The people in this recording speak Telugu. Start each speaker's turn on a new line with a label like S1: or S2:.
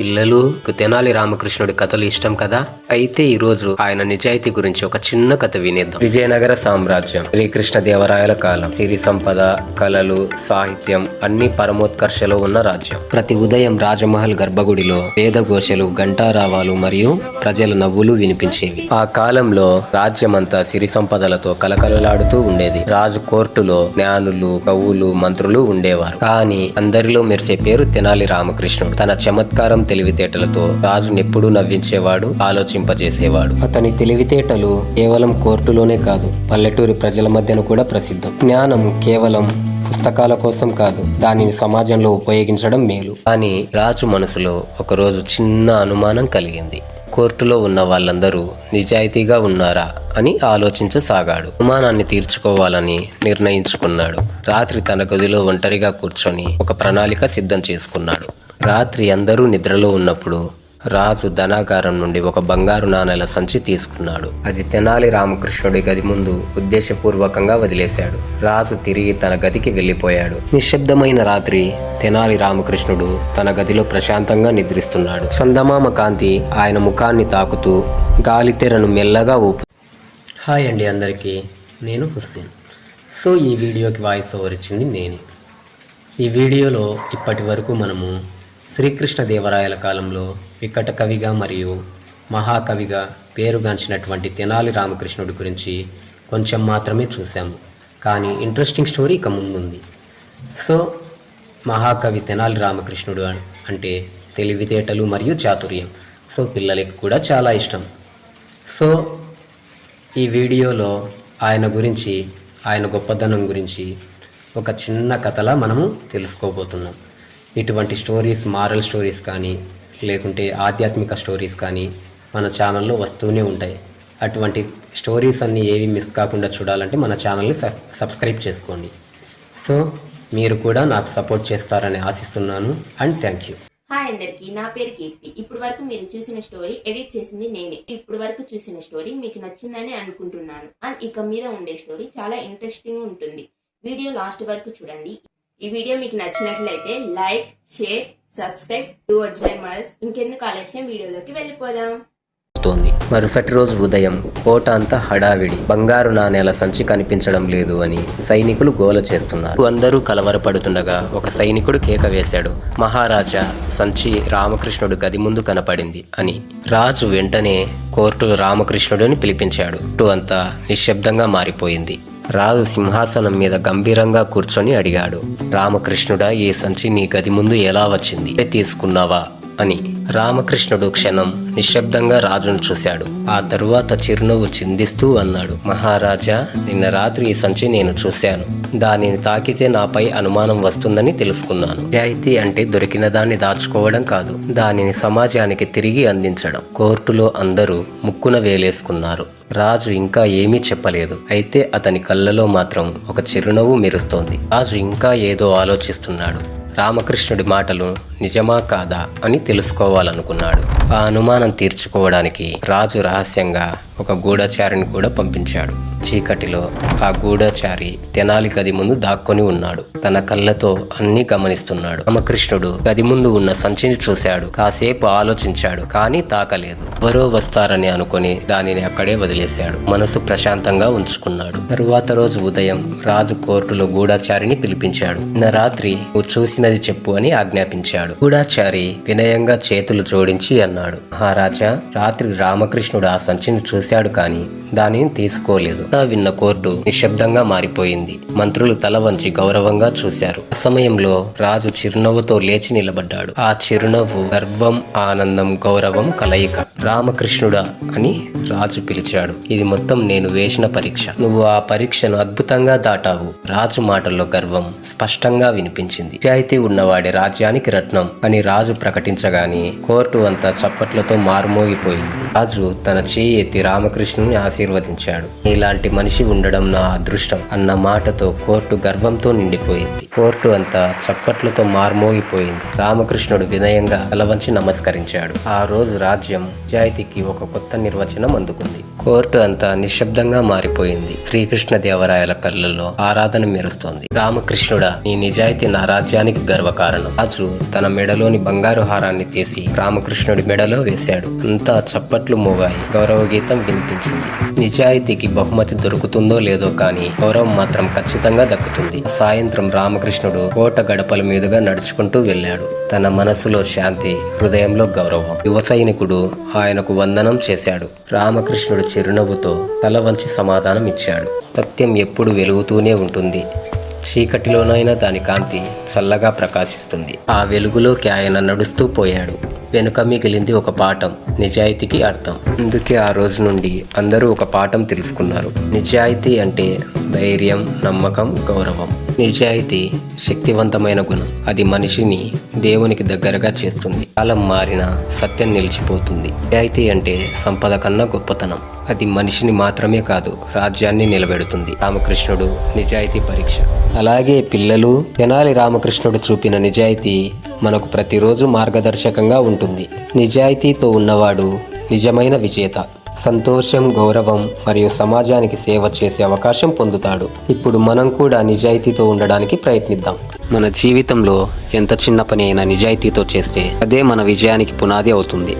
S1: పిల్లలు తెనాలి రామకృష్ణుడి కథలు ఇష్టం కదా? అయితే ఈ రోజు ఆయన నిజాయితీ గురించి ఒక చిన్న కథ వినేద్దాం. విజయనగర సామ్రాజ్యం శ్రీకృష్ణ దేవరాయల కాలం. సిరి సంపద కళలు సాహిత్యం అన్ని పరమోత్కర్షలో ఉన్న రాజ్యం. ప్రతి ఉదయం రాజమహల్ గర్భగుడిలో వేద ఘోషలు ఘంటారావాలు మరియు ప్రజల నవ్వులు వినిపించేవి. ఆ కాలంలో రాజ్యమంతా సిరి సంపదలతో కలకలలాడుతూ ఉండేది. రాజు కోర్టులో జ్ఞానులు కవులు మంత్రులు ఉండేవారు. కానీ అందరిలో మెరిసే పేరు తెనాలి రామకృష్ణుడు. తన చమత్కారం తెలివితేటలతో రాజుని ఎప్పుడూ నవ్వించేవాడు ఆలోచింపజేసేవాడు. అతని తెలివితేటలు కేవలం కోర్టులోనే కాదు పల్లెటూరి ప్రజల మధ్యన కూడా ప్రసిద్ధం. జ్ఞానం కేవలం పుస్తకాల కోసం కాదు దానిని సమాజంలో ఉపయోగించడం మేలు. కానీ రాజు మనసులో ఒకరోజు చిన్న అనుమానం కలిగింది. కోర్టులో ఉన్న వాళ్ళందరూ నిజాయితీగా ఉన్నారా అని ఆలోచించసాగాడు. అనుమానాన్ని తీర్చుకోవాలని నిర్ణయించుకున్నాడు. రాత్రి తన గదిలో ఒంటరిగా కూర్చొని ఒక ప్రణాళిక సిద్ధం చేసుకున్నాడు. రాత్రి అందరూ నిద్రలో ఉన్నప్పుడు రాజు ధనాగారం నుండి ఒక బంగారు నాణేల సంచి తీసుకున్నాడు. అది తెనాలి రామకృష్ణుడి గది ముందు ఉద్దేశపూర్వకంగా వదిలేశాడు. రాజు తిరిగి తన గదికి వెళ్ళిపోయాడు. నిశ్శబ్దమైన రాత్రి తెనాలి రామకృష్ణుడు తన గదిలో ప్రశాంతంగా నిద్రిస్తున్నాడు. సందమామ కాంతి ఆయన ముఖాన్ని తాకుతూ గాలితెరను మెల్లగా ఊపు హాయ్ అండి అందరికీ. నేను హుస్సేన్. సో ఈ వీడియోకి వాయిస్ ఓవర్ ఇచ్చింది నేనే. ఈ వీడియోలో ఇప్పటి వరకు మనము శ్రీకృష్ణదేవరాయల కాలంలో వికట కవిగా మరియు మహాకవిగా పేరుగాంచినటువంటి తెనాలి రామకృష్ణుడి గురించి కొంచెం మాత్రమే చూశాము కానీ ఇంట్రెస్టింగ్ స్టోరీ ఇక ముందుంది. సో మహాకవి తెనాలి రామకృష్ణుడు అంటే తెలివితేటలు మరియు చాతుర్యం. సో పిల్లలకి కూడా చాలా ఇష్టం. సో ఈ వీడియోలో ఆయన గురించి ఆయన గొప్పదనం గురించి ఒక చిన్న కథలా మనము తెలుసుకోబోతున్నాం. ఇటువంటి స్టోరీస్ మారల్ స్టోరీస్ కానీ లేకుంటే ఆధ్యాత్మిక స్టోరీస్ కానీ మన ఛానల్లో వస్తూనే ఉంటాయి. అటువంటి స్టోరీస్ అన్నీ ఏవి మిస్ కాకుండా చూడాలంటే మన ఛానల్ని సబ్ సబ్స్క్రైబ్ చేసుకోండి. సో మీరు కూడా నాకు సపోర్ట్ చేస్తారని ఆశిస్తున్నాను అండ్ థ్యాంక్ యూ.
S2: హాయ్ అందరికీ నా పేరు కీర్తి. ఇప్పుడు వరకు మీరు చూసిన స్టోరీ ఎడిట్ చేసింది నేనే. ఇప్పుడు వరకు చూసిన స్టోరీ మీకు నచ్చిందని అనుకుంటున్నాను. అండ్ ఇక మీద ఉండే స్టోరీ చాలా ఇంట్రెస్టింగ్ ఉంటుంది. వీడియో లాస్ట్ వరకు చూడండి. ఈ వీడియో మీకు నచ్చినట్లయితే like share subscribe to original morals ఇంకెందుకు ఆలస్యం? వీడియోలోకి వెళ్ళిపోదాం.
S1: మరుసటి రోజు ఉదయం కోట అంతా హడావిడి. బంగారు నాణేల సంచి కనిపించడం లేదు అని సైనికులు గోల చేస్తున్నారు. అందరూ కలవరపడుతుండగా ఒక సైనికుడు కేక వేశాడు. మహారాజా సంచి రామకృష్ణుడు గది ముందు కనపడింది అని. రాజు వెంటనే కోర్టు రామకృష్ణుడిని పిలిపించాడు. అంతా నిశ్శబ్దంగా మారిపోయింది. రాజు సింహాసనం మీద గంభీరంగా కూర్చొని అడిగాడు. రామకృష్ణుడా ఈ సంచి నీ గది ముందు ఎలా వచ్చింది? తీసుకున్నావా? అని. రామకృష్ణుడు క్షణం నిశ్శబ్దంగా రాజును చూశాడు. ఆ తరువాత చిరునవ్వు చిందిస్తూ అన్నాడు. మహారాజా నిన్న రాత్రి ఈ సంచి నేను చూశాను. దానిని తాకితే నాపై అనుమానం వస్తుందని తెలుసుకున్నాను. నిజాయితీ అంటే దొరికిన దాన్ని దాచుకోవడం కాదు. దానిని సమాజానికి తిరిగి అందించడం. కోర్టులో అందరూ ముక్కున వేలేసుకున్నారు. రాజు ఇంకా ఏమీ చెప్పలేదు. అయితే అతని కళ్ళలో మాత్రం ఒక చిరునవ్వు మెరుస్తోంది. రాజు ఇంకా ఏదో ఆలోచిస్తున్నాడు. రామకృష్ణుడి మాటలు నిజమా కాదా అని తెలుసుకోవాలనుకున్నాడు. ఆ అనుమానం తీర్చుకోవడానికి రాజు రహస్యంగా ఒక గూఢచారిని కూడా పంపించాడు. చీకటిలో ఆ గూఢచారి తెనాలి గది ముందు దాక్కొని ఉన్నాడు. తన కళ్ళతో అన్ని గమనిస్తున్నాడు. రామకృష్ణుడు గది ముందు ఉన్న సంచిని చూశాడు. కాసేపు ఆలోచించాడు కానీ తాకలేదు. ఎవరో వస్తారని అనుకుని దానిని అక్కడే వదిలేశాడు. మనసు ప్రశాంతంగా ఉంచుకున్నాడు. తరువాత రోజు ఉదయం రాజు కోర్టులో గూఢచారిని పిలిపించాడు. నిన్న రాత్రి చూసిన చూసినది చెప్పు అని ఆజ్ఞాపించాడు. గూఢాచారి వినయంగా చేతులు జోడించి అన్నాడు. మహారాజా రాత్రి రామకృష్ణుడు ఆ సంచిని చూశాడు కానీ దానిని తీసుకోలేదు. విన్న కోర్టు నిశ్శబ్దంగా మారిపోయింది. మంత్రులు తల వంచి గౌరవంగా చూశారు. ఆ సమయంలో రాజు చిరునవ్వుతో లేచి నిలబడ్డాడు. ఆ చిరునవ్వు గర్వం ఆనందం గౌరవం కలయిక. రామకృష్ణుడా అని రాజు పిలిచాడు. ఇది మొత్తం నేను వేసిన పరీక్ష. నువ్వు ఆ పరీక్షను అద్భుతంగా దాటావు. రాజు మాటల్లో గర్వం స్పష్టంగా వినిపించింది. నిజాయితీ ఉన్నవాడి రాజ్యానికి రత్నం అని రాజు ప్రకటించగానే కోర్టు అంతా చప్పట్లతో మారుమోగిపోయింది. రాజు తన చేయి ఎత్తి రామకృష్ణుని ఆశీర్వదించాడు. ఇలాంటి మనిషి ఉండడం నా అదృష్టం అన్న మాటతో కోర్టు గర్వంతో నిండిపోయింది. కోర్టు అంతా చప్పట్లతో మార్మోగిపోయింది. రామకృష్ణుడు వినయంగా తలవంచి నమస్కరించాడు. ఆ రోజు రాజ్యం నిజాయితీకి ఒక కొత్త నిర్వచనం అందుకుంది. కోర్టు అంతా నిశ్శబ్దంగా మారిపోయింది. శ్రీకృష్ణ దేవరాయల కళ్ళల్లో ఆరాధన మెరుస్తోంది. రామకృష్ణుడా నీ నిజాయితీ నా రాజ్యానికి గర్వకారణం. రాజు తన మెడలోని బంగారు హారాన్ని తీసి రామకృష్ణుడి మెడలో వేశాడు. అంతా చప్పట్లు మోగాయి. గౌరవ గీతం వినిపించింది. నిజాయితీకి బహుమతి దొరుకుతుందో లేదో కానీ గౌరవం మాత్రం ఖచ్చితంగా దక్కుతుంది. సాయంత్రం రామకృష్ణుడు కోట గడపల మీదుగా నడుచుకుంటూ వెళ్ళాడు. తన మనసులో శాంతి హృదయంలో గౌరవం. యువ సైనికుడు ఆయనకు వందనం చేశాడు. రామకృష్ణుడు చిరునవ్వుతో తల వంచి సమాధానం ఇచ్చాడు. సత్యం ఎప్పుడు వెలుగుతూనే ఉంటుంది. చీకటిలోనైనా దాని కాంతి చల్లగా ప్రకాశిస్తుంది. ఆ వెలుగులోకి ఆయన నడుస్తూ పోయాడు. వెనుక మిగిలింది ఒక పాఠం నిజాయితీకి అర్థం. అందుకే ఆ రోజు నుండి అందరూ ఒక పాఠం తెలుసుకున్నారు. నిజాయితీ అంటే ధైర్యం నమ్మకం గౌరవం. నిజాయితీ శక్తివంతమైన గుణం అది మనిషిని దేవునికి దగ్గరగా చేస్తుంది. కాలం మారిన సత్యం నిలిచిపోతుంది. నిజాయితీ అంటే సంపద కన్నా గొప్పతనం. అది మనిషిని మాత్రమే కాదు రాజ్యాన్ని నిలబెడుతుంది. రామకృష్ణుడు నిజాయితీ పరీక్ష. అలాగే పిల్లలు తెనాలి రామకృష్ణుడు చూపిన నిజాయితీ మనకు ప్రతిరోజు మార్గదర్శకంగా ఉంటుంది. నిజాయితీతో ఉన్నవాడు నిజమైన విజేత. సంతోషం గౌరవం మరియు సమాజానికి సేవ చేసే అవకాశం పొందుతాడు. ఇప్పుడు మనం కూడా నిజాయితీతో ఉండడానికి ప్రయత్నిద్దాం. మన జీవితంలో ఎంత చిన్న పని అయినా నిజాయితీతో చేస్తే అదే మన విజయానికి పునాది అవుతుంది.